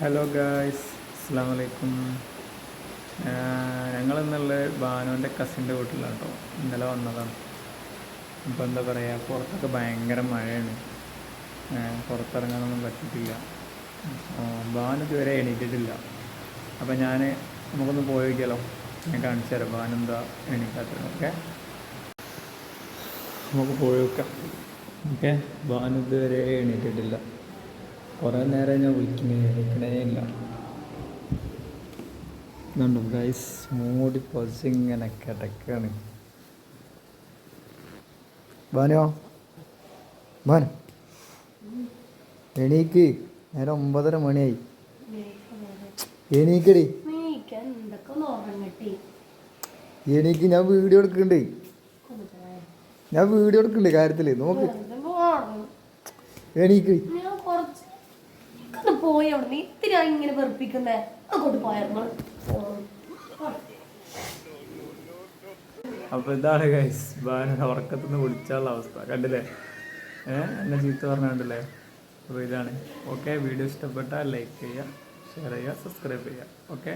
Hello guys അസ്സാം വലൈക്കും ഞങ്ങളിന്നുള്ള ബാനുവിന്റെ കസിന്റെ വീട്ടിലാണ് കേട്ടോ ഇന്നലെ വന്നതാണ്. ഇപ്പോൾ എന്താ പറയുക പുറത്തൊക്കെ ഭയങ്കര മഴയാണ്. പുറത്തിറങ്ങാനൊന്നും പറ്റിയിട്ടില്ല. ബാനു ഇതുവരെ എണീറ്റിട്ടില്ല. അപ്പോൾ ഞാൻ നമുക്കൊന്ന് പോയി ഞാൻ കാണിച്ചു തരാം. ബാനു എന്താ എണീക്കാത്തത് ഓക്കെ? നമുക്ക് പോയി നോക്കാം. ഓക്കെ? ബാനു ഇതുവരെ എണീറ്റിട്ടില്ല. കുറേ നേരം ഞാൻ വിളിക്കണേ വിളിക്കണേ ഇല്ല. ഇതുണ്ട് ഗൈസ് മൂടി പൊസിങ്ങനെ കിടക്കാണ്. ബാനോ ബാൻ എണീക്ക്. നേരം ഒമ്പതര മണിയായി. എണീക്കടി. എണീക്ക് ഞാൻ വീഡിയോ എടുക്കുന്നുണ്ട് ഞാൻ വീഡിയോ എടുക്കുന്നുണ്ട് കാര്യത്തിൽ നോക്ക്. എണീക്കടി എണീക്ക്. പോയി അവിടെ നിന്ന് ഇത്തിരി ഇങ്ങനെ വെറുപ്പിക്കുന്നേ. അങ്ങോട്ട് പോയായിരുന്നു അപ്പൊ ഇതാണ് ഗൈസ് ബാന ഉറക്കത്തുനിന്ന് വിളിച്ചാലുള്ള അവസ്ഥ. കണ്ടില്ലേ? ഏഹ് എന്നെ ചീത്ത പറഞ്ഞുണ്ടല്ലേ അപ്പോൾ ഇതാണ്. ഓക്കെ വീഡിയോ ഇഷ്ടപ്പെട്ടാൽ ലൈക്ക് ചെയ്യുക ഷെയർ ചെയ്യുക സബ്സ്ക്രൈബ് ചെയ്യുക. ഓക്കെ